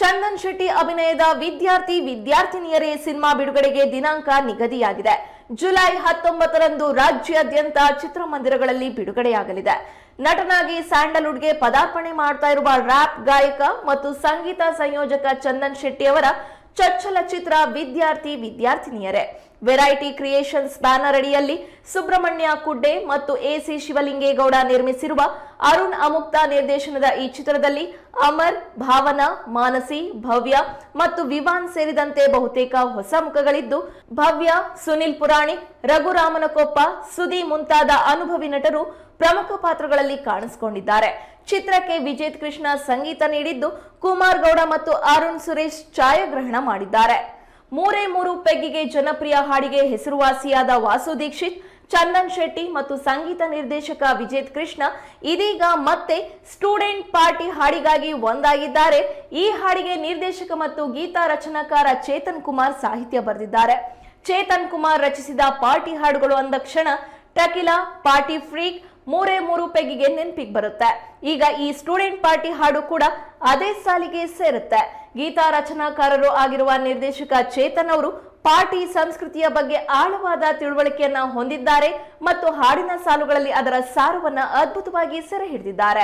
ಚಂದನ್ ಶೆಟ್ಟಿ ಅಭಿನಯದ ವಿದ್ಯಾರ್ಥಿ ವಿದ್ಯಾರ್ಥಿನಿಯರೇ ಸಿನಿಮಾ ಬಿಡುಗಡೆಗೆ ದಿನಾಂಕ ನಿಗದಿಯಾಗಿದೆ. ಜುಲೈ ಹತ್ತೊಂಬತ್ತರಂದು ರಾಜ್ಯಾದ್ಯಂತ ಚಿತ್ರಮಂದಿರಗಳಲ್ಲಿ ಬಿಡುಗಡೆಯಾಗಲಿದೆ. ನಟನಾಗಿ ಸ್ಯಾಂಡಲ್ವುಡ್ಗೆ ಪದಾರ್ಪಣೆ ಮಾಡ್ತಾ ಇರುವ ರ್ಯಾಪ್ ಗಾಯಕ ಮತ್ತು ಸಂಗೀತ ಸಂಯೋಜಕ ಚಂದನ್ ಶೆಟ್ಟಿ ಅವರ ಚಚ್ಚಲ ಚಿತ್ರ ವಿದ್ಯಾರ್ಥಿ ವಿದ್ಯಾರ್ಥಿನಿಯರೇ. ವೆರೈಟಿ ಕ್ರಿಯೇಷನ್ಸ್ ಬ್ಯಾನರ್ ಅಡಿಯಲ್ಲಿ ಸುಬ್ರಹ್ಮಣ್ಯ ಕುಡ್ಡೆ ಮತ್ತು ಎಸಿ ಶಿವಲಿಂಗೇಗೌಡ ನಿರ್ಮಿಸಿರುವ ಅರುಣ್ ಅಮುಕ್ತ ನಿರ್ದೇಶನದ ಈ ಚಿತ್ರದಲ್ಲಿ ಅಮರ್, ಭಾವನಾ, ಮಾನಸಿ, ಭವ್ಯ ಮತ್ತು ವಿವಾನ್ ಸೇರಿದಂತೆ ಬಹುತೇಕ ಹೊಸ ಮುಖಗಳಿದ್ದು, ಭವ್ಯ, ಸುನಿಲ್ ಪುರಾಣಿ, ರಘುರಾಮನಕೊಪ್ಪ ಸುದಿ ಮುಂತಾದ ಅನುಭವಿ ನಟರು ಪ್ರಮುಖ ಪಾತ್ರಗಳಲ್ಲಿ ಕಾಣಿಸಿಕೊಂಡಿದ್ದಾರೆ. ಚಿತ್ರಕ್ಕೆ ವಿಜೇತ್ ಕೃಷ್ಣ ಸಂಗೀತ ನೀಡಿದ್ದು, ಕುಮಾರ್ ಗೌಡ ಮತ್ತು ಅರುಣ್ ಸುರೇಶ್ ಛಾಯಾಗ್ರಹಣ ಮಾಡಿದ್ದಾರೆ. ಮೂರೇ ಮೂರು ಪೆಗ್ಗಿಗೆ ಜನಪ್ರಿಯ ಹಾಡಿಗೆ ಹೆಸರುವಾಸಿಯಾದ ವಾಸು ದೀಕ್ಷಿತ್, ಚಂದನ್ ಶೆಟ್ಟಿ ಮತ್ತು ಸಂಗೀತ ನಿರ್ದೇಶಕ ವಿಜೇತ್ ಕೃಷ್ಣ ಇದೀಗ ಮತ್ತೆ ಸ್ಟೂಡೆಂಟ್ ಪಾರ್ಟಿ ಹಾಡಿಗಾಗಿ ಒಂದಾಗಿದ್ದಾರೆ. ಈ ಹಾಡಿಗೆ ನಿರ್ದೇಶಕ ಮತ್ತು ಗೀತಾ ರಚನಾಕಾರ ಚೇತನ್ ಕುಮಾರ್ ಸಾಹಿತ್ಯ ಬರೆದಿದ್ದಾರೆ. ಚೇತನ್ ಕುಮಾರ್ ರಚಿಸಿದ ಪಾರ್ಟಿ ಹಾಡುಗಳು ಅಂದ ಕ್ಷಣ, ಟಕಿಲಾ, ಪಾರ್ಟಿ ಫ್ರೀಕ್ ಮೂರೇ ಮೂರು ಪೆಗ್ಗಿಗೆ ನೆನಪಿಗೆ ಬರುತ್ತೆ. ಈಗ ಈ ಸ್ಟೂಡೆಂಟ್ ಪಾರ್ಟಿ ಹಾಡು ಕೂಡ ಅದೇ ಸಾಲಿಗೆ ಸೇರುತ್ತೆ. ಗೀತಾ ರಚನಾಕಾರರು ಆಗಿರುವ ನಿರ್ದೇಶಕ ಚೇತನ್ ಅವರು ಪಾರ್ಟಿ ಸಂಸ್ಕೃತಿಯ ಬಗ್ಗೆ ಆಳವಾದ ತಿಳುವಳಿಕೆಯನ್ನ ಹೊಂದಿದ್ದಾರೆ ಮತ್ತು ಹಾಡಿನ ಸಾಲುಗಳಲ್ಲಿ ಅದರ ಸಾರವನ್ನ ಅದ್ಭುತವಾಗಿ ಸೆರೆ ಹಿಡಿದಿದ್ದಾರೆ.